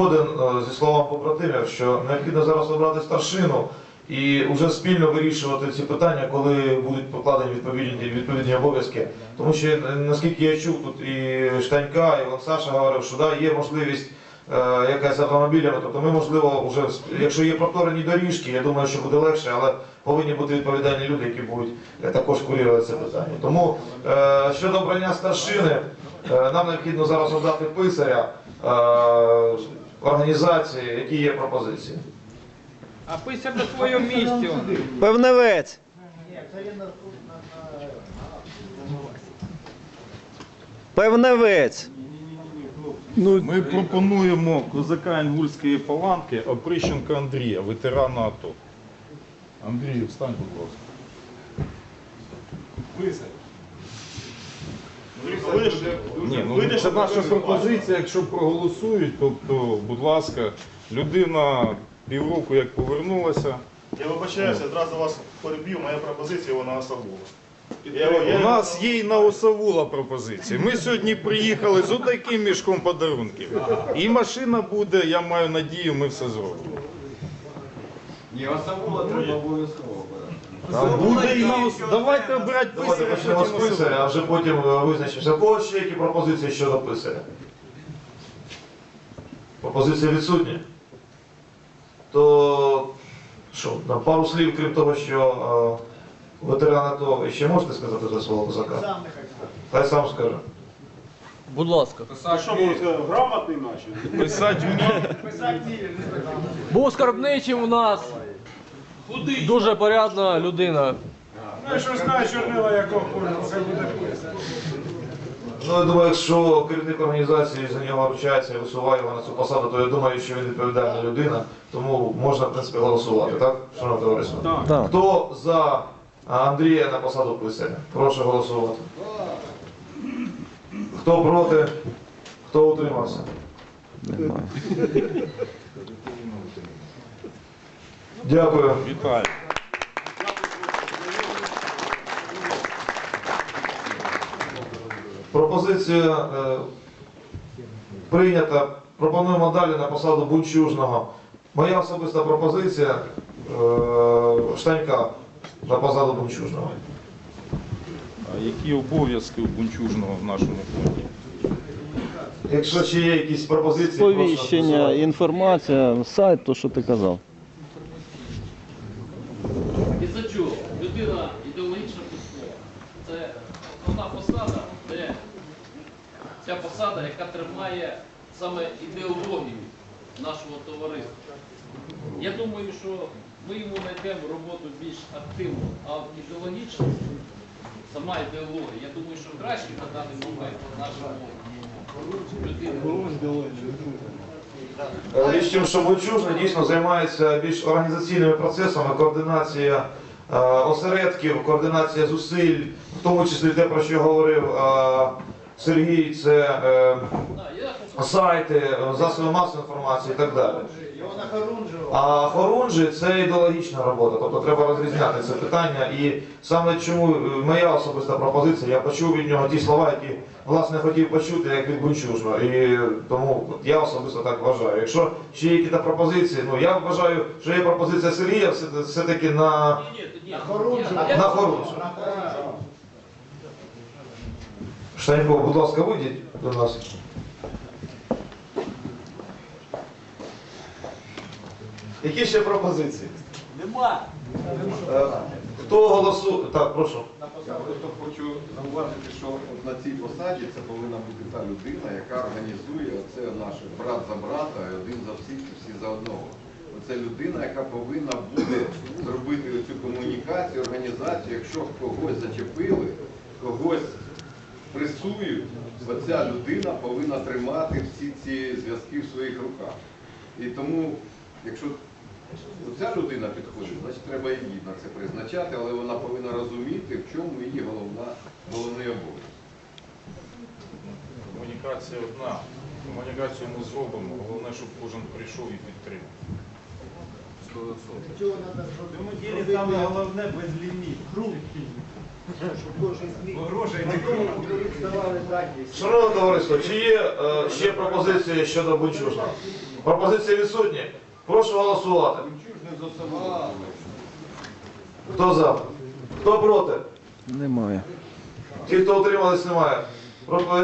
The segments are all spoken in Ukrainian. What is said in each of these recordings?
Згоден е, зі словами побратимів, що необхідно зараз обрати старшину і вже спільно вирішувати ці питання, коли будуть покладені відповідні відповідні обов'язки. Тому що е, наскільки я чув, тут і Штанька, і Вон Саша говорив, що да, є можливість е, якась автомобілями. Тобто ми, можливо, вже якщо є проторені доріжки, я думаю, що буде легше, але повинні бути відповідальні люди, які будуть е, також курувати це питання. Тому е, щодо обрання старшини, е, нам необхідно зараз обрати писаря. е, Організації, які є пропозиції. А пися на своєму місці. Певневець. Певневець. Ми пропонуємо козака Інгульської паланки Оприщенка Андрія, ветерана АТО. Андрій, встань, будь ласка. Ні, ну це наша пропозиція, якщо проголосують, тобто, будь ласка, людина півроку як повернулася. Я вибачаюся, одразу вас переб'ю, моя пропозиція вона осавула. Я, я, У нас є і на Осавула пропозиції. Ми сьогодні приїхали з отаким мішком подарунків. І машина буде, я маю надію, ми все зробимо. Ні, Осавула треба обов'язково. Там буде і на Давайте обирати Давайте писаря, почнемо з потім писаря, а вже потім е, визначимося. У кого ще які пропозиції щодо писаря? Пропозиції відсутні? То що, на пару слів, крім того, що е, ветеран АТО, ви ще можете сказати за свого козака? Хай сам скаже. Будь ласка. грамотний наче. Писати вміє. Був скарбничим у нас. Дуже порядна людина. Ну, якщо знає чорнила, якого кольору, хай буде. Ну, я думаю, якщо керівник організації за нього вручається і висуває його на цю посаду, то я думаю, що він відповідальна людина, тому можна, в принципі, голосувати, так? Шановне товариство? Так. Хто за Андрія на посаду писаря? Прошу голосувати. Хто проти? Хто утримався? Дякую. Вітаю. Пропозиція е, прийнята. Пропонуємо далі на посаду Бунчужного. Моя особиста пропозиція е, Штанька на посаду Бунчужного. А які обов'язки у Бунчужного в нашому фонді? Якщо ще є якісь пропозиції, Сповіщення, інформація, сайт, то що ти казав. І за чого? Людина ідеологічна письмо. Це основна посада, де ця посада, яка тримає саме ідеологію нашого товариства. Я думаю, що ми йому знайдемо роботу більш активну, а в ідеологічність, сама ідеологія, я думаю, що краще на даний момент нашому людині. Е, Річ тим, що Бунчужний дійсно займається більш організаційними процесами, координація е, осередків, координація зусиль, в тому числі те, про що говорив е, Сергій, це е, сайти, засоби масової інформації і так далі. А хорунжі це ідеологічна робота, тобто треба розрізняти це питання. І саме чому е, моя особиста пропозиція, я почув від нього ті слова, які власне хотів почути, як від Бунчужного. І тому от я особисто так вважаю. Якщо ще є якісь пропозиції, ну я вважаю, що є пропозиція Сергія все- все-таки на, на хорунжу. На будь ласка, вийдіть до нас. Які ще пропозиції? Нема. Хто голосує? Так, прошу. Я просто хочу зауважити, що от на цій посаді це повинна бути та людина, яка організує оце наше брат за брата, один за всіх і всі за одного. Оце людина, яка повинна буде зробити цю комунікацію, організацію, якщо когось зачепили, когось пресують, оця людина повинна тримати всі ці зв'язки в своїх руках. І тому, якщо Ця людина підходить, значить треба її на це призначати, але вона повинна розуміти, в чому її головна, головний обов'язок. Комунікація одна. Комунікацію ми зробимо. Головне, щоб кожен прийшов і підтримав. Тому ділі саме головне безліміт. Шановне товариство, чи є е, ще пропозиції щодо Бунчужного? Пропозиції відсутні. Прошу голосувати. Хто за? Хто проти? Немає. Ті, хто утримались, немає.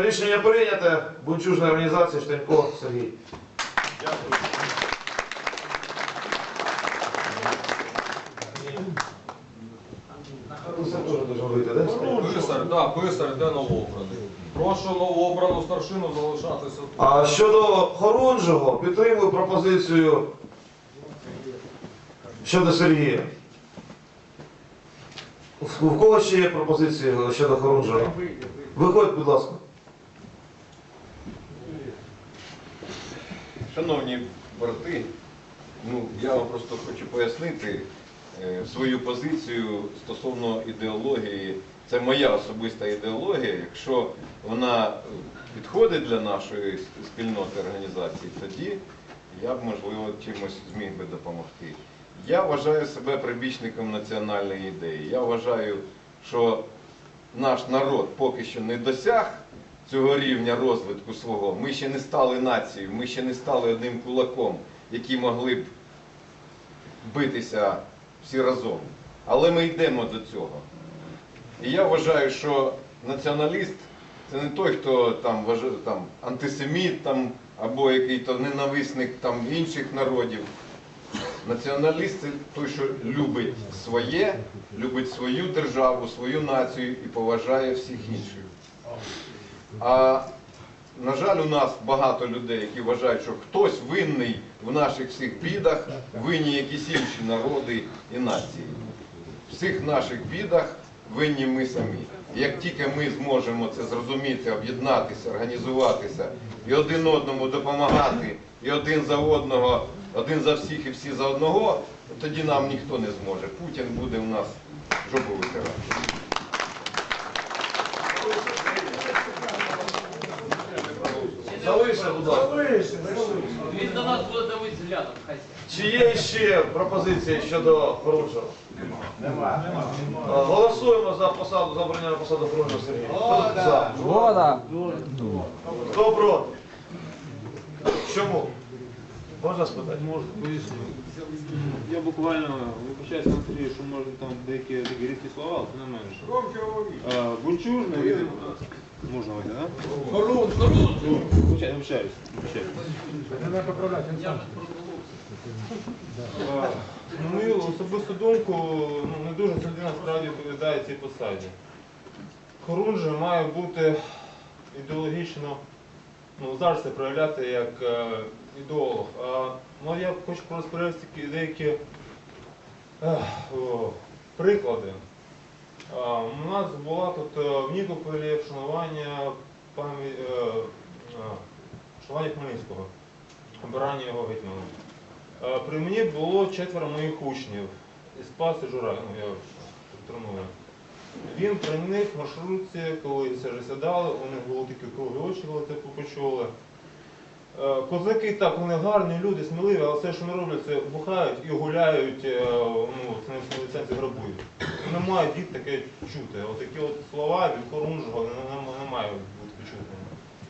Рішення прийняте. Бунчужна організація Штанько Сергій. Писар, да, писар, де новообраний. Прошу новообрану старшину залишатися тут. А щодо Хорунжого, підтримую пропозицію щодо Сергія. У кого ще є пропозиції щодо Хорунжого? Виходь, будь ласка. Шановні брати, ну я вам просто хочу пояснити свою позицію стосовно ідеології. Це моя особиста ідеологія. Якщо вона е, підходить для нашої спільноти організації, тоді я б можливо чимось зміг би допомогти. Я вважаю себе прибічником національної ідеї. Я вважаю, що наш народ поки що не досяг цього рівня розвитку свого. Ми ще не стали нацією, ми ще не стали одним кулаком, які могли б битися всі разом. Але ми йдемо до цього. І я вважаю, що націоналіст це не той, хто там вважає там антисеміт там, або який-то ненависник там інших народів. Націоналіст це той, що любить своє, любить свою державу, свою націю і поважає всіх інших. А на жаль, у нас багато людей, які вважають, що хтось винний в наших всіх бідах, винні якісь інші народи і нації. В всіх наших бідах винні ми самі. Як тільки ми зможемо це зрозуміти, об'єднатися, організуватися і один одному допомагати, і один за одного, один за всіх і всі за одного, тоді нам ніхто не зможе. Путін буде у нас жопу витирати. Залиште, будь ласка. Він до нас буде дивитися взглядом, хай. Чи є ще пропозиції щодо Хорунжого? Немає. Голосуємо за посаду, за обрання на посаду Хорунжого Сергія. Хто за? Хто проти? Чому? Можна спитати? Можу поясню. Я буквально вибачаюсь на Сергію, що може там деякі такі рідкі слова, але не менше. Бунчужна, він... Можна вийти, так? Корун, корун! Вибачаюсь, вибачаюсь. вибачаюсь. Я без протоколу. А, На мою особисту думку, ну, не дуже ця людина справді відповідає цій посаді. Хорунжий має бути ідеологічно, ну, завжди проявляти як е, ідеолог. А, ну, я хочу розповісти деякі ех, о, приклади. У нас була тут е, в Нікополі вшанування пам'яті е, е, вшанування Хмельницького, обирання його гетьманом. Е, При мені було четверо моїх учнів. І Спас і Жура, ну я треную. Він при них в маршрутці, коли все вже сідали, у них були такі круглі очі, коли це почули. Е, Козаки так, вони гарні люди, сміливі, але все, що вони роблять, це бухають і гуляють, е, ну, це не ліцензії грабують. Не мають дід таке чути. Отакі от слова від Хорунжого не, не, мають бути почутими.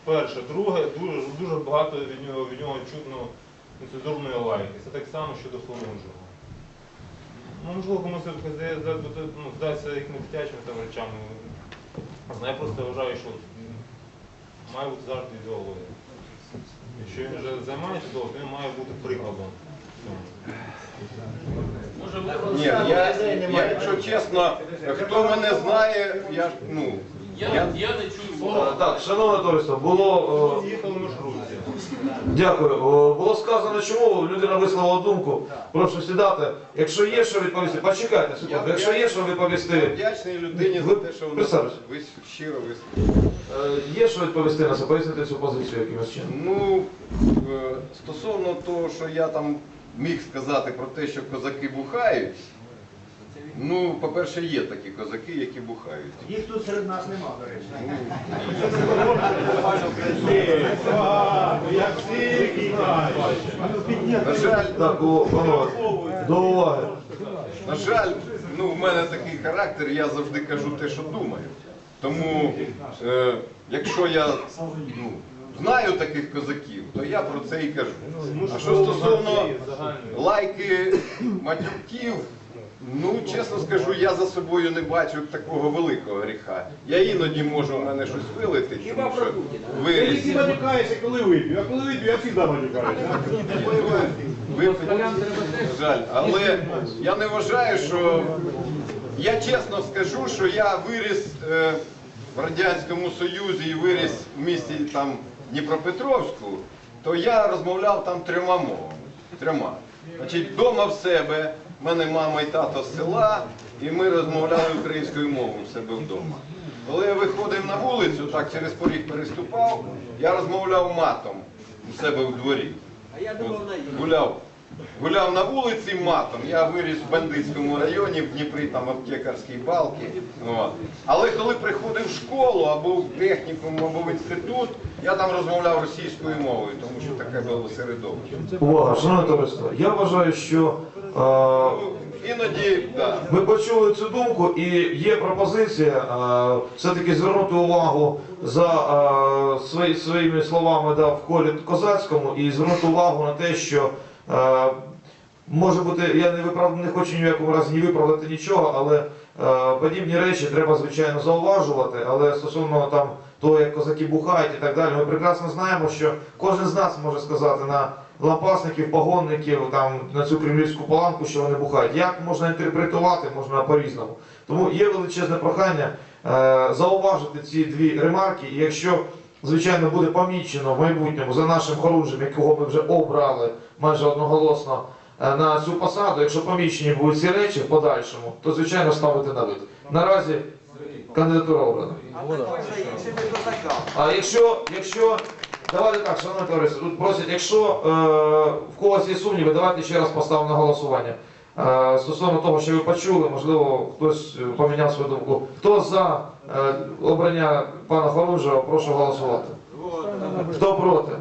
Перше, друге, дуже, дуже багато від нього, від нього чутно нецензурної лайки. Це так само щодо Хорунжого. Ну, можливо, комусь ну, здається якимись дитячими там речами. Я просто вважаю, що має бути завжди ідеологія. Якщо він вже займається ідеологією, він має бути прикладом. Може Ні, я, я, якщо чесно, хто мене знає, я ж, ну, Я, я не чую слова. Так, шановне товариство, було. е, Їхали маршрутці. Дякую. О, Було сказано, чому людина висловила думку. Прошу сідати. Якщо є що відповісти, почекайте секунду. Якщо є що відповісти, вдячний людині за те, що вона Присаджуйся. щиро висловила. Е, є що відповісти на це, пояснити цю позицію якимось чином. Ну, е, стосовно того, що я там міг сказати про те, що козаки бухають, ну, по-перше, є такі козаки, які бухають. Їх тут серед нас нема, до речі. Як всі На жаль, Так, о, панове, до уваги. на жаль, ну, в мене такий характер, я завжди кажу те, що думаю. Тому, е, якщо я ну, знаю таких козаків, то я про це і кажу. А що стосовно лайки матюків, ну чесно скажу, я за собою не бачу такого великого гріха. Я іноді можу в мене щось вилити, тому що виріс. Ти матюкаєшся, коли вип'ю, а коли вип'ю, я завжди матюкаюся. Випити, жаль, але я не вважаю, що я чесно скажу, що я виріс е, в Радянському Союзі і виріс в місті там Дніпропетровську, то я розмовляв там трьома мовами. Трьома. Значить, вдома в себе, в мене мама і тато з села, і ми розмовляли українською мовою в себе вдома. Коли я виходив на вулицю, так через поріг переступав, я розмовляв матом у себе в дворі. От, гуляв. Гуляв на вулиці матом. Я виріс в бандитському районі, в Дніпрі, там аптекарській балки. От. Але коли приходив в школу або в технікум, або в інститут, я там розмовляв російською мовою, тому що таке було середовище. Увага, шановне товариство, я вважаю, що е, Іноді, так. Ми почули цю думку і є пропозиція все-таки звернути увагу за свої, своїми словами да, в колі козацькому і звернути увагу на те, що може бути, я не виправ, не хочу ні в якому разі ні виправдати нічого, але подібні речі треба звичайно зауважувати. Але стосовно там того, як козаки бухають і так далі, ми прекрасно знаємо, що кожен з нас може сказати на лампасників, погонників, там на цю кремлівську паланку, що вони бухають. Як можна інтерпретувати, можна по-різному. Тому є величезне прохання е, зауважити ці дві ремарки, і якщо, звичайно, буде помічено в майбутньому за нашим хорунжем, якого ми вже обрали майже одноголосно е, на цю посаду, якщо помічені будуть ці речі в подальшому, то звичайно ставити на вид. Наразі кандидатура обрана. А якщо, якщо давайте так, шановне товариство, тут просять, якщо е, в когось є сумніви, давайте ще раз поставимо на голосування. Е, стосовно того, що ви почули, можливо, хтось е, поміняв свою думку. Хто за е, обрання пана Хорунжева, прошу голосувати. Хто проти?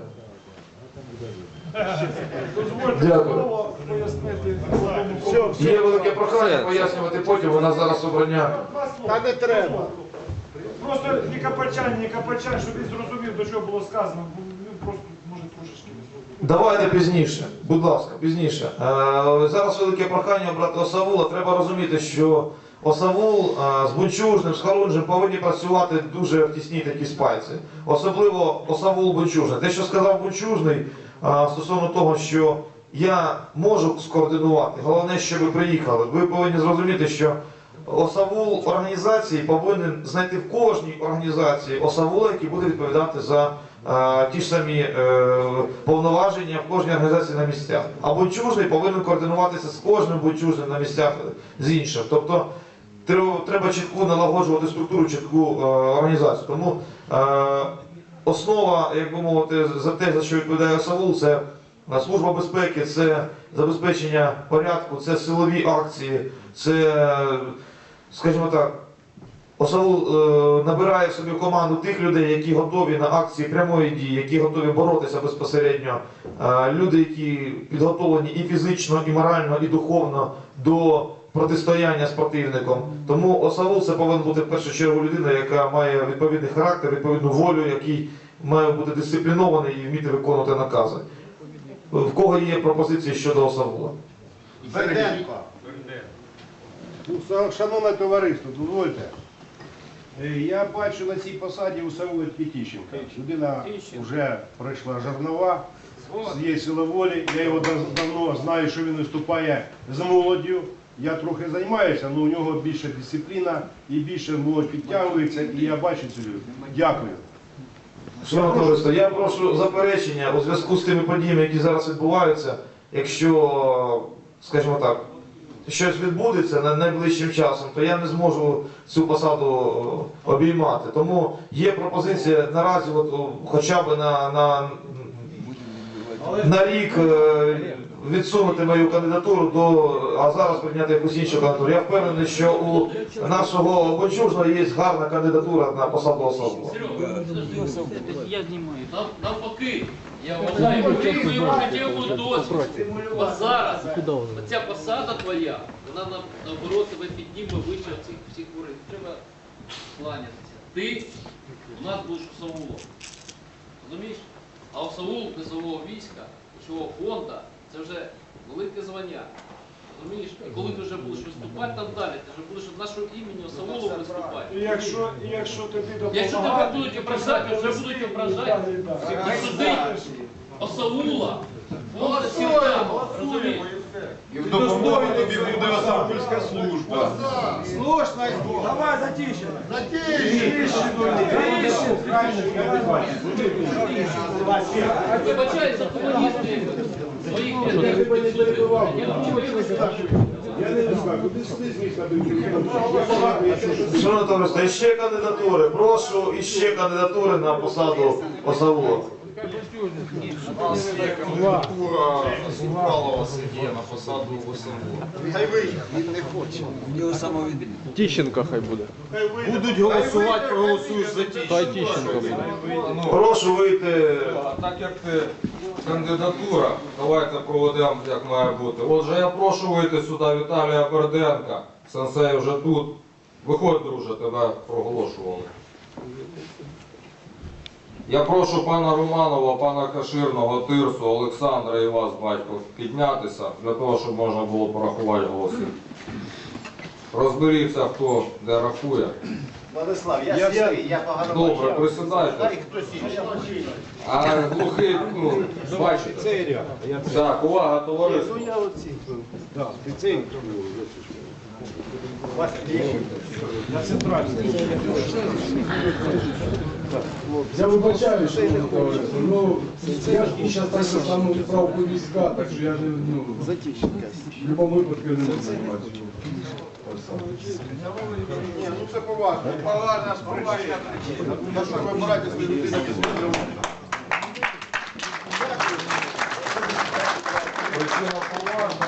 Дякую. Є велике прохання пояснювати потім, у нас зараз обрання. Та не треба. Просто ні капачань, ні капачань, щоб він зрозумів, до чого було сказано. бо Він просто може трошечки не зрозумів. Давайте пізніше, будь ласка, пізніше. Е, зараз велике прохання обрати Осавула. Треба розуміти, що Осавул е, з Бунчужним, з Харунжем повинні працювати дуже в тісній такій спайці. Особливо Осавул Бунчужний. Те, що сказав Бунчужний е, стосовно того, що я можу скоординувати, головне, що ви приїхали. Ви повинні зрозуміти, що Осавул організації повинен знайти в кожній організації осавула, який буде відповідати за ті ж самі е, повноваження в кожній організації на місцях. А бунчужний повинен координуватися з кожним бунчужним на місцях з іншим. Тобто треба, чітку налагоджувати структуру, чітку е, організацію. Тому е, основа, як би мовити, за те, за що відповідає Осавул, це е, служба безпеки, це забезпечення порядку, це силові акції, це, е, скажімо так, Осавул е, набирає в собі команду тих людей, які готові на акції прямої дії, які готові боротися безпосередньо. Е, люди, які підготовлені і фізично, і морально, і духовно до протистояння з противником. Тому Осавул це повинна бути в першу чергу людина, яка має відповідний характер, відповідну волю, який має бути дисциплінований і вміти виконувати накази. В кого є пропозиції щодо Осавула? Берденко. Ну, Шановне товариство, дозвольте. Е, Я бачу на цій посаді у Савула Тітіщенка. Людина вже пройшла жернова, є сила волі. Я його давно знаю, що він виступає з молоддю. Я трохи займаюся, але у нього більше дисципліна і більше молодь підтягується, і я бачу цю людину. Дякую. Шановне товариство, я прошу заперечення у зв'язку з тими подіями, які зараз відбуваються. Якщо, скажімо так, щось відбудеться на найближчим часом, то я не зможу цю посаду обіймати. Тому є пропозиція наразі, от, хоча б на, на, на рік е, відсунути мою кандидатуру до, а зараз прийняти якусь іншу кандидатуру. Я впевнений, що у нашого Бончужного є гарна кандидатура на посаду особу. Я знімаю. Навпаки, я вважаю, ви свою життєву досвід. Бо зараз ця посада твоя, вона на- наоборот тебе підніме вище цих всіх ворог. Треба кланятися. Ти у нас будеш Савулом. Розумієш? А осаул низового війська, чого фонда, це вже велике звання. Розумієш? І коли ти вже будеш виступати там далі, ти вже будеш від нашого імені осаулу виступати. І якщо, і якщо тобі допомагають... Якщо тебе будуть ображати, вже будуть ображати. І судить осаула, сірка, розумієш? І в допомогу тобі буде Осавульська служба. Давай, затишено. Вибачай за комунізм своїх підсудних. Я не знаю, куди ти? Шановне товариство, іще кандидатури. Прошу іще кандидатури на посаду Осавула. У нас є кандидатура Зубалова Сергія на посаду ОСМО. Тіщенко хай буде. Будуть голосувати, проголосуєш за ті. Хай Тіщенко буде. Прошу вийти. А так як ти кандидатура, давайте проведемо як має бути. Отже, я прошу вийти сюди Віталія Берденка. Сенсей вже тут. Виходь, друже, тебе проголошували. Я прошу пана Романова, пана Каширного, Тирсу, Олександра і вас, батько, піднятися для того, щоб можна було порахувати голоси. Розберіться, хто де рахує. Владислав, я сірий, я погано Добре, присідайте. А глухий, ну, бачите. Цей ряд. Я Так, увага, товариство. Да, ти цей. Я центральний. Я вибачаю, що. Ну, я ж зараз так же саму відправку війська, так що я не, ну, в будь-якому випадку не займатися. Ні, ну це поважно. Поважна, поважна причина. що ви вибираєте свою людину. Причина поважна.